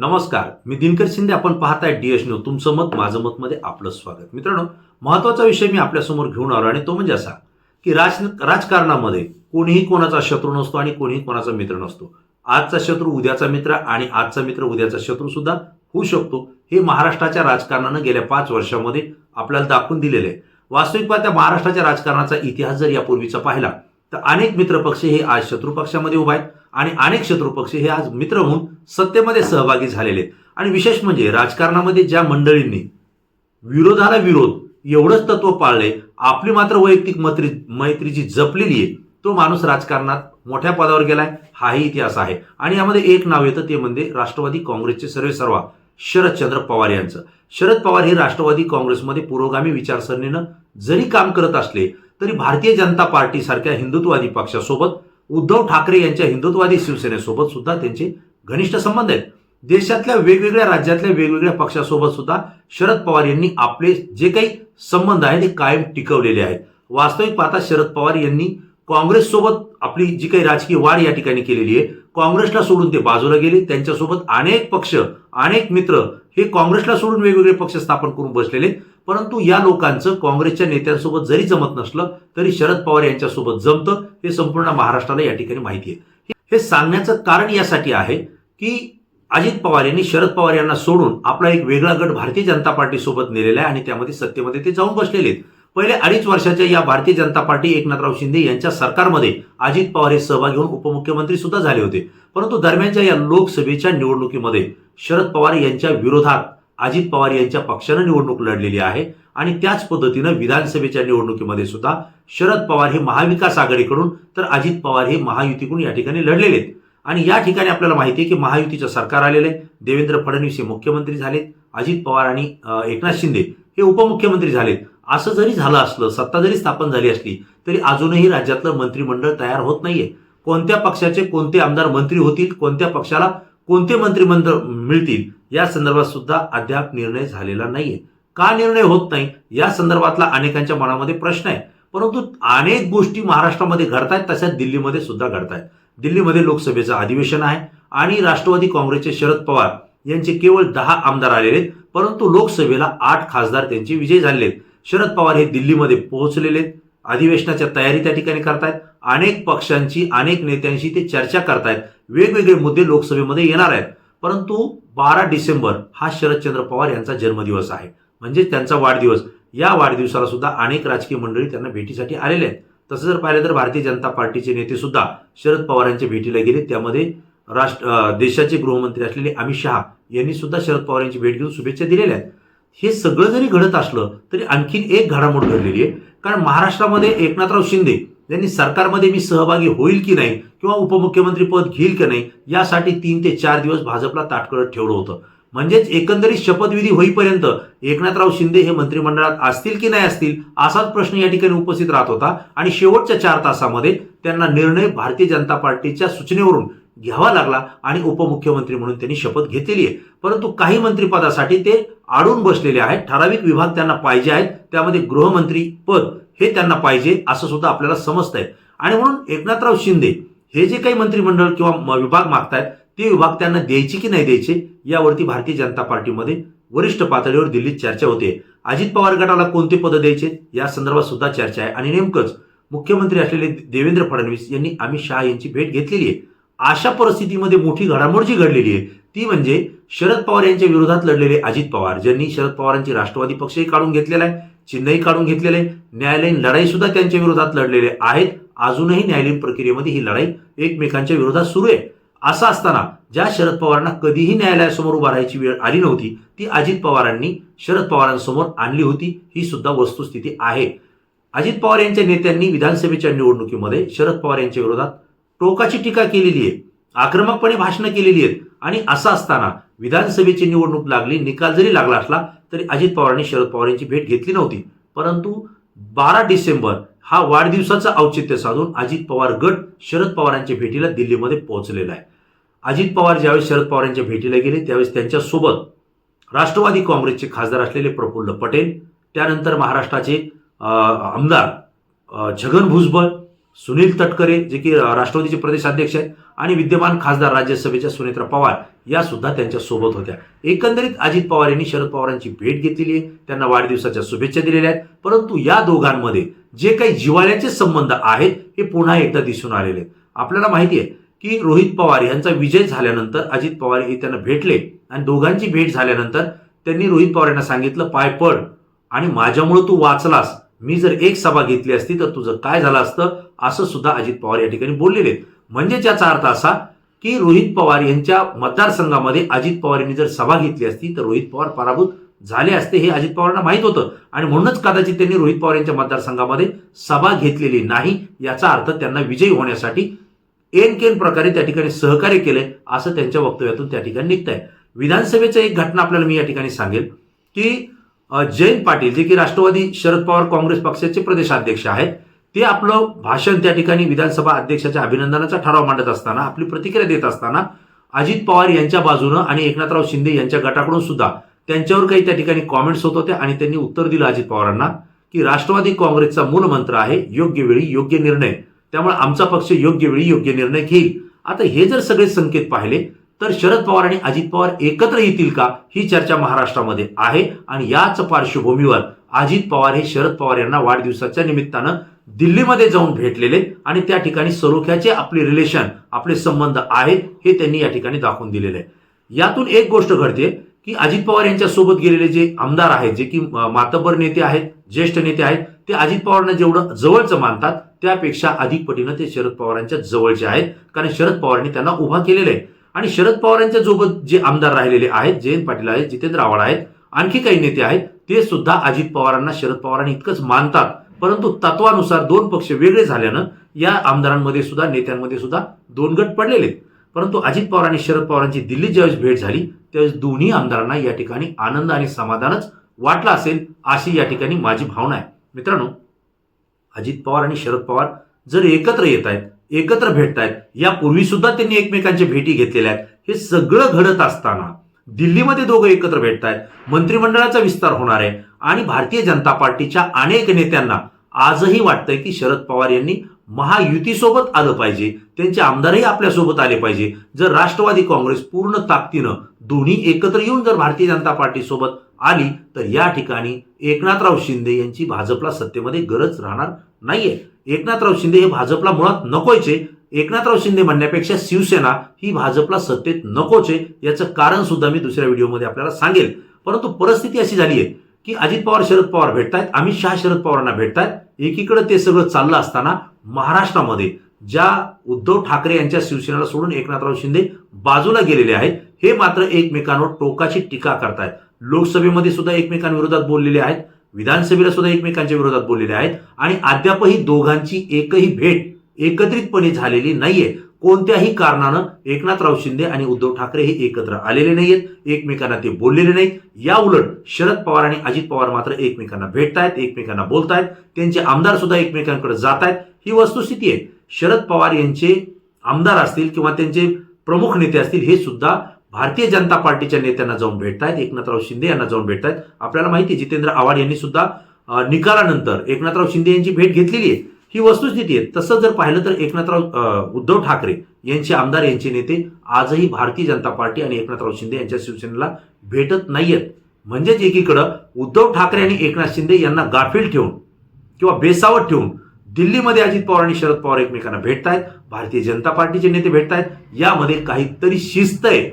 नमस्कार मी दिनकर शिंदे. आपण पाहताय डीएस न्यूज तुमचं मत माझं मत मध्ये आपलं स्वागत. मित्रांनो महत्त्वाचा विषय मी आपल्यासमोर घेऊन आलो आणि तो म्हणजे असा की राज राजकारणामध्ये कोणीही कोणाचा शत्रू नसतो आणि कोणीही कोणाचा मित्र नसतो. आजचा शत्रू उद्याचा मित्र आणि आजचा मित्र उद्याचा शत्रू सुद्धा होऊ शकतो. हे महाराष्ट्राच्या राजकारणानं गेल्या पाच वर्षामध्ये आपल्याला दाखवून दिलेलं आहे. वास्तविक पाहता महाराष्ट्राच्या राजकारणाचा इतिहास जर यापूर्वीचा पाहिला तर अनेक मित्रपक्ष हे आज शत्रू पक्षामध्ये उभा आहेत. आणि अनेक शत्रू पक्ष हे आज मित्र म्हणून सत्तेमध्ये सहभागी झालेले आहेत. आणि विशेष म्हणजे राजकारणामध्ये ज्या मंडळींनी विरोधाला विरोध एवढंच तत्व पाळले आपली मात्र वैयक्तिक मैत्री मैत्री जी जपलेली आहे तो माणूस राजकारणात मोठ्या पदावर गेलाय हाही इतिहास आहे. आणि यामध्ये एक नाव येतं ते म्हणजे राष्ट्रवादी काँग्रेसचे सर्वेसर्वा शरदचंद्र पवार यांचं. शरद पवार हे राष्ट्रवादी काँग्रेसमध्ये पुरोगामी विचारसरणीनं जरी काम करत असले तरी भारतीय जनता पार्टीसारख्या हिंदुत्ववादी पक्षासोबत उद्धव ठाकरे यांच्या हिंदुत्ववादी शिवसेनेसोबत सुद्धा त्यांचे घनिष्ठ संबंध आहेत. देशातल्या वेगवेगळ्या राज्यातल्या वेगवेगळ्या पक्षासोबत सुद्धा शरद पवार यांनी आपले जे काही संबंध आहेत ते कायम टिकवलेले आहेत. वास्तविक पाहता शरद पवार यांनी काँग्रेससोबत आपली जी काही राजकीय वाढ या ठिकाणी केलेली आहे. काँग्रेसला सोडून ते बाजूला गेले. त्यांच्यासोबत अनेक पक्ष अनेक मित्र हे काँग्रेसला सोडून वेगवेगळे पक्ष स्थापन करून बसलेले. परंतु या लोकांचं काँग्रेसच्या नेत्यांसोबत जरी जमत नसलं तरी शरद पवार यांच्यासोबत जमतं हे संपूर्ण महाराष्ट्राला या ठिकाणी माहिती आहे. हे सांगण्याचं कारण यासाठी आहे की अजित पवार यांनी शरद पवार यांना सोडून आपला एक वेगळा गट भारतीय जनता पार्टी सोबत नेलेला आहे आणि त्यामध्ये सत्तेमध्ये ते जाऊन बसलेले आहेत. पहिले अडीच वर्षाच्या या भारतीय जनता पार्टी एकनाथराव शिंदे यांच्या सरकारमध्ये अजित पवार हे सहभागी होऊन उपमुख्यमंत्री सुद्धा झाले होते. परंतु दरम्यानच्या या लोकसभेच्या निवडणुकीमध्ये शरद पवार यांच्या विरोधात अजित पवार यांच्या पक्षानं निवडणूक लढलेली आहे आणि त्याच पद्धतीनं विधानसभेच्या निवडणुकीमध्ये सुद्धा शरद पवार हे महाविकास आघाडीकडून तर अजित पवार हे महायुतीकडून या ठिकाणी लढलेले आहेत. आणि या ठिकाणी आपल्याला माहिती आहे की महायुतीचं सरकार आलेलं आहे. देवेंद्र फडणवीस हे मुख्यमंत्री झालेत. अजित पवार आणि एकनाथ शिंदे हे उपमुख्यमंत्री झालेत. असं जरी झालं असलं सत्ता जरी स्थापन झाली असली तरी अजूनही राज्यातलं मंत्रिमंडळ तयार होत नाहीये. कोणत्या पक्षाचे कोणते आमदार मंत्री होतील कोणत्या पक्षाला कोणते मंत्रिमंडळ मिळतील या संदर्भात सुद्धा अद्याप निर्णय झालेला नाहीये. का निर्णय होत नाही? या संदर्भातला अनेकांच्या मनामध्ये प्रश्न आहे. परंतु अनेक गोष्टी महाराष्ट्रामध्ये घडतायत तशाच दिल्लीमध्ये सुद्धा घडतायत. दिल्लीमध्ये लोकसभेचं अधिवेशन आहे आणि राष्ट्रवादी काँग्रेसचे शरद पवार यांचे केवळ दहा आमदार आलेले आहेत परंतु लोकसभेला आठ खासदार त्यांचे विजय झालेले आहेत. शरद पवार हे दिल्लीमध्ये पोहोचलेले आहेत. अधिवेशनाच्या तयारी त्या ठिकाणी करतायत. अनेक पक्षांची अनेक नेत्यांशी ते चर्चा करतायत. वेगवेगळे मुद्दे लोकसभेमध्ये येणार आहेत. परंतु बारा डिसेंबर हा शरदचंद्र पवार यांचा जन्मदिवस आहे. म्हणजे त्यांचा वाढदिवस. या वाढदिवसाला सुद्धा अनेक राजकीय मंडळी त्यांना भेटीसाठी आलेले आहेत. तसं जर पाहिलं तर भारतीय जनता पार्टीचे नेते सुद्धा शरद पवारांच्या भेटीला गेले. त्यामध्ये राष्ट्र देशाचे गृहमंत्री असलेले अमित शहा यांनी सुद्धा शरद पवार यांची भेट घेऊन शुभेच्छा दिलेल्या आहेत. हे सगळं जरी घडत असलं तरी आणखीन एक घडामोड घडलेली आहे. कारण महाराष्ट्रामध्ये एकनाथराव शिंदे यांनी सरकारमध्ये मी सहभागी होईल की नाही किंवा उपमुख्यमंत्री पद घेईल की नाही यासाठी तीन ते चार दिवस भाजपला ताटकळत ठेवलं होतं. म्हणजेच एकंदरीत शपथविधी होईपर्यंत एकनाथराव शिंदे हे मंत्रिमंडळात असतील की नाही असतील असाच प्रश्न या ठिकाणी उपस्थित राहत होता. आणि शेवटच्या चार तासामध्ये त्यांना निर्णय भारतीय जनता पार्टीच्या सूचनेवरून घ्यावा लागला आणि उपमुख्यमंत्री म्हणून त्यांनी शपथ घेतलेली आहे. परंतु काही मंत्रिपदासाठी ते आडून बसलेले आहेत. ठराविक विभाग त्यांना पाहिजे आहेत. त्यामध्ये गृहमंत्री पद हे त्यांना पाहिजे असं सुद्धा आपल्याला समजतंय. आणि म्हणून एकनाथराव शिंदे हे जे काही मंत्रिमंडळ किंवा विभाग मागतायत ते विभाग त्यांना द्यायचे की नाही द्यायचे यावरती भारतीय जनता पार्टीमध्ये वरिष्ठ पातळीवर दिल्लीत चर्चा होते. अजित पवार गटाला कोणते पद द्यायचे? या संदर्भात सुद्धा चर्चा आहे. आणि नेमकंच मुख्यमंत्री असलेले देवेंद्र फडणवीस यांनी अमित शहा यांची भेट घेतलेली आहे. अशा परिस्थितीमध्ये मोठी घडामोड जी घडलेली आहे. ती म्हणजे शरद पवार यांच्या विरोधात लढलेले अजित पवार ज्यांनी शरद पवारांची राष्ट्रवादी पक्षही काढून घेतलेला आहे चिन्हही काढून घेतलेले आहे. न्यायालयीन लढाई सुद्धा त्यांच्या विरोधात लढलेले आहेत. अजूनही न्यायालयीन प्रक्रियेमध्ये ही लढाई एकमेकांच्या विरोधात सुरू आहे. असं असताना ज्या शरद पवारांना कधीही न्यायालयासमोर उभा राहायची वेळ आली नव्हती ती अजित पवारांनी शरद पवारांसमोर आणली होती. ही सुद्धा वस्तुस्थिती आहे. अजित पवार यांच्या नेत्यांनी विधानसभेच्या निवडणुकीमध्ये शरद पवार यांच्या विरोधात टोकाची टीका केलेली आहे. आक्रमकपणे भाषणं केलेली आहेत. आणि असं असताना विधानसभेची निवडणूक लागली निकाल जरी लागला असला तरी अजित पवारांनी शरद पवार यांची भेट घेतली नव्हती. परंतु बारा डिसेंबर हा वाढदिवसाचं औचित्य साधून अजित पवार गट शरद पवारांच्या भेटीला दिल्लीमध्ये पोहोचलेला आहे. अजित पवार ज्यावेळेस शरद पवार यांच्या भेटीला गेले त्यावेळेस त्यांच्यासोबत राष्ट्रवादी काँग्रेसचे खासदार असलेले प्रफुल्ल पटेल त्यानंतर महाराष्ट्राचे आमदार छगन भुजबळ सुनील तटकरे जे की राष्ट्रवादीचे प्रदेशाध्यक्ष आहेत आणि विद्यमान खासदार राज्यसभेच्या सुनेत्रा पवार या सुद्धा त्यांच्यासोबत होत्या. एकंदरीत अजित पवार यांनी शरद पवारांची भेट घेतलेली आहे. त्यांना वाढदिवसाच्या शुभेच्छा दिलेल्या आहेत. परंतु या दोघांमध्ये जे काही जिवाळ्याचे संबंध आहेत हे पुन्हा एकदा दिसून आलेले आहेत. आपल्याला माहिती आहे की रोहित पवार यांचा विजय झाल्यानंतर अजित पवार हे त्यांना भेटले आणि दोघांची भेट झाल्यानंतर त्यांनी रोहित पवार यांना सांगितलं पाय पड आणि माझ्यामुळे तू वाचलास. मी जर एक सभा घेतली असती तर तुझं काय झालं असतं? असं सुद्धा अजित पवार या ठिकाणी बोललेले आहेत. म्हणजे याचा अर्थ असा की रोहित पवार यांच्या मतदारसंघामध्ये अजित पवार यांनी जर सभा घेतली असती तर रोहित पवार पराभूत झाले असते हे अजित पवारांना माहीत होतं. आणि म्हणूनच कदाचित त्यांनी रोहित पवार यांच्या मतदारसंघामध्ये सभा घेतलेली नाही याचा अर्थ त्यांना विजयी होण्यासाठी एन केन प्रकारे त्या ठिकाणी सहकार्य केलंय असं त्यांच्या वक्तव्यातून त्या ठिकाणी निघत आहे विधानसभेचं एक घटना आपल्याला मी या ठिकाणी सांगेल की जयंत पाटील जे की राष्ट्रवादी शरद पवार काँग्रेस पक्षाचे प्रदेशाध्यक्ष आहेत ते आपलं भाषण त्या ठिकाणी विधानसभा अध्यक्षाच्या अभिनंदनाचा ठराव मांडत असताना आपली प्रतिक्रिया देत असताना अजित पवार यांच्या बाजूनं आणि एकनाथराव शिंदे यांच्या गटाकडून सुद्धा त्यांच्यावर काही त्या ठिकाणी कॉमेंट्स होत होते आणि त्यांनी उत्तर दिलं अजित पवारांना की राष्ट्रवादी काँग्रेसचा मूलमंत्र आहे योग्य वेळी योग्य निर्णय. त्यामुळे आमचा पक्ष योग्य वेळी योग्य निर्णय घेईल. आता हे जर सगळे संकेत पाहिले तर शरद पवार आणि अजित पवार एकत्र येतील का? ही चर्चा महाराष्ट्रामध्ये आहे आणि याच पार्श्वभूमीवर अजित पवार हे शरद पवार यांना वाढदिवसाच्या निमित्तानं दिल्लीमध्ये जाऊन भेटलेले आणि त्या ठिकाणी सलोख्याचे आपले रिलेशन आपले संबंध आहेत हे त्यांनी या ठिकाणी दाखवून दिलेले. आहे यातून एक गोष्ट घडते की अजित पवार यांच्या सोबत गेलेले जे आमदार आहेत जे की मातबर मातब्बर नेते आहेत ज्येष्ठ नेते आहेत ते अजित पवारांना जेवढं जवळचं मानतात त्यापेक्षा अधिक पटीनं ते शरद पवारांच्या जवळचे आहेत कारण शरद पवारांनी त्यांना उभा केलेलं आहे. आणि शरद पवारांच्या जोबत जे आमदार राहिलेले आहेत जयंत पाटील आहेत जितेंद्र आव्हाड आहेत आणखी काही नेते आहेत ते सुद्धा अजित पवारांना शरद पवारांनी इतकंच मानतात. परंतु तत्वानुसार दोन पक्ष वेगळे झाल्यानं या आमदारांमध्ये सुद्धा नेत्यांमध्ये सुद्धा दोन गट पडलेले. आहेत परंतु अजित पवार आणि शरद पवारांची दिल्ली ज्यावेळेस भेट झाली त्यावेळेस दोन्ही आमदारांना या ठिकाणी आनंद आणि समाधानच वाटलं असेल अशी या ठिकाणी माझी भावना आहे. मित्रांनो अजित पवार आणि शरद पवार जर एकत्र येत आहेत एकत्र भेटत आहेत यापूर्वी सुद्धा त्यांनी एकमेकांच्या भेटी घेतलेल्या आहेत हे सगळं घडत असताना दिल्लीमध्ये दोघं एकत्र भेटत आहेत मंत्रिमंडळाचा विस्तार होणार आहे. आणि भारतीय जनता पार्टीच्या अनेक नेत्यांना आजही वाटतंय की शरद पवार यांनी महायुतीसोबत आलं पाहिजे. त्यांचे आमदारही आपल्यासोबत आले पाहिजे. जर राष्ट्रवादी काँग्रेस पूर्ण ताकदीनं दोन्ही एकत्र येऊन जर भारतीय जनता पार्टी सोबत आली तर या ठिकाणी एकनाथराव शिंदे यांची भाजपला सत्तेमध्ये गरज राहणार नाहीये. एकनाथराव शिंदे हे भाजपला मुळात नकोयचे एकनाथराव शिंदे म्हणण्यापेक्षा शिवसेना ही भाजपला सत्तेत नकोचे याचं कारण सुद्धा मी दुसऱ्या व्हिडिओमध्ये आपल्याला सांगेल. परंतु परिस्थिती अशी झाली आहे की अजित पवार शरद पवार भेटतायत अमित शहा शरद पवारांना भेटतायत. एकीकडे ते सगळं चाललं असताना महाराष्ट्रामध्ये ज्या उद्धव ठाकरे यांच्या शिवसेनेला सोडून एकनाथराव शिंदे बाजूला गेलेले आहेत हे मात्र एकमेकांवर टोकाची टीका करतायत. लोकसभेमध्ये सुद्धा एकमेकांविरोधात बोललेले आहेत विधानसभेला सुद्धा एकमेकांच्या विरोधात बोललेले आहेत आणि अद्यापही दोघांची एकही भेट एकत्रितपणे झालेली नाहीये. कोणत्याही कारणानं एकनाथराव शिंदे आणि उद्धव ठाकरे हे एकत्र आलेले नाहीयेत. एकमेकांना ते बोललेले नाहीत. या उलट शरद पवार आणि अजित पवार मात्र एकमेकांना भेटतायत एकमेकांना बोलतायत. त्यांचे आमदार सुद्धा एकमेकांकडे जात आहेत ही वस्तुस्थिती आहे. शरद पवार यांचे आमदार असतील किंवा त्यांचे प्रमुख नेते असतील हे सुद्धा भारतीय जनता पार्टीच्या नेत्यांना जाऊन भेटतायत. एकनाथराव शिंदे यांना जाऊन भेटतायत. आपल्याला माहिती आहे जितेंद्र आव्हाड यांनी सुद्धा निकालानंतर एकनाथराव शिंदे यांची भेट घेतलेली आहे. ही वस्तुस्थिती आहे. तसं जर पाहिलं तर एकनाथराव उद्धव ठाकरे यांचे आमदार यांचे नेते आजही भारतीय जनता पार्टी आणि एकनाथराव शिंदे यांच्या शिवसेनेला भेटत नाहीयेत. म्हणजेच एकीकडं उद्धव ठाकरे आणि एकनाथ शिंदे यांना गाफील ठेवून किंवा बेसावत ठेवून दिल्लीमध्ये अजित पवार आणि शरद पवार एकमेकांना भेटतायत भारतीय जनता पार्टीचे नेते भेटतायत यामध्ये काहीतरी शिस्त आहे.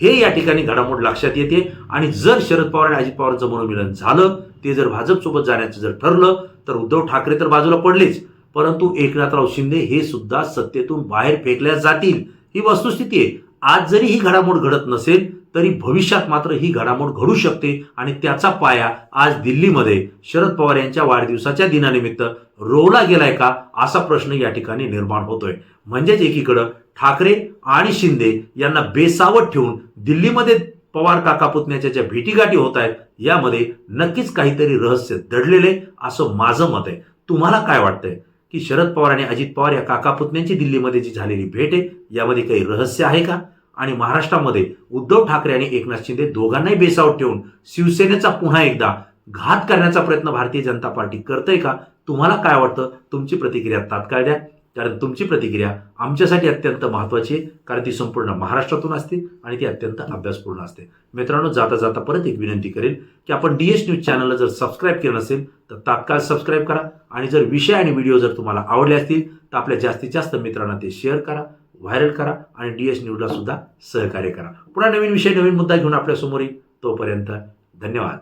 हे या ठिकाणी घडामोड लक्षात येते. आणि जर शरद पवार आणि अजित पवारांचं मनोमिलन झालं ते जर भाजपसोबत जाण्याचं जर ठरलं तर उद्धव ठाकरे तर बाजूला पडलेच. परंतु एकनाथराव शिंदे हे सुद्धा सत्तेतून बाहेर फेकल्या जातील ही वस्तुस्थिती आहे. आज जरी ही घडामोड घडत नसेल तरी भविष्यात मात्र ही घडामोड घडू शकते. आणि त्याचा पाया आज दिल्लीमध्ये शरद पवार यांच्या वाढदिवसाच्या दिनानिमित्त रोवला गेलाय का असा प्रश्न या ठिकाणी निर्माण होतोय. म्हणजेच एकीकडं ठाकरे आणि शिंदे यांना बेसावत ठेवून दिल्लीमध्ये पवार काका पुतण्याच्या ज्या भेटीगाठी होत आहेत यामध्ये नक्कीच काहीतरी रहस्य दडलेले असं माझं मत आहे. तुम्हाला काय वाटतंय? की शरद पवार आणि अजित पवार या काका पुतण्यांची दिल्लीमध्ये जी झालेली भेट आहे यामध्ये काही रहस्य आहे का? आणि महाराष्ट्रामध्ये उद्धव ठाकरे आणि एकनाथ शिंदे दोघांनाही बेसावत ठेवून शिवसेनेचा पुन्हा एकदा घात करण्याचा प्रयत्न भारतीय जनता पार्टी करते का? तुम्हाला काय वाटतं? तुमची प्रतिक्रिया तात्काळ द्या. कारण तुमची प्रतिक्रिया आमच्यासाठी अत्यंत महत्त्वाची आहे कारण ती संपूर्ण महाराष्ट्रातून असते आणि ती अत्यंत अभ्यासपूर्ण असते. मित्रांनो जाता जाता परत एक विनंती करेल की आपण डी एस न्यूज चॅनलला जर सबस्क्राईब केलं नसेल तर तात्काळ सबस्क्राईब करा आणि जर विषय आणि व्हिडिओ जर तुम्हाला आवडले असतील तर आपल्या जास्तीत जास्त मित्रांना ते शेअर करा व्हायरल करा आणि डी एस न्यूजला सुद्धा सहकार्य करा. पुन्हा नवीन विषय नवीन मुद्दा घेऊन आपल्यासमोर येईल. तोपर्यंत धन्यवाद.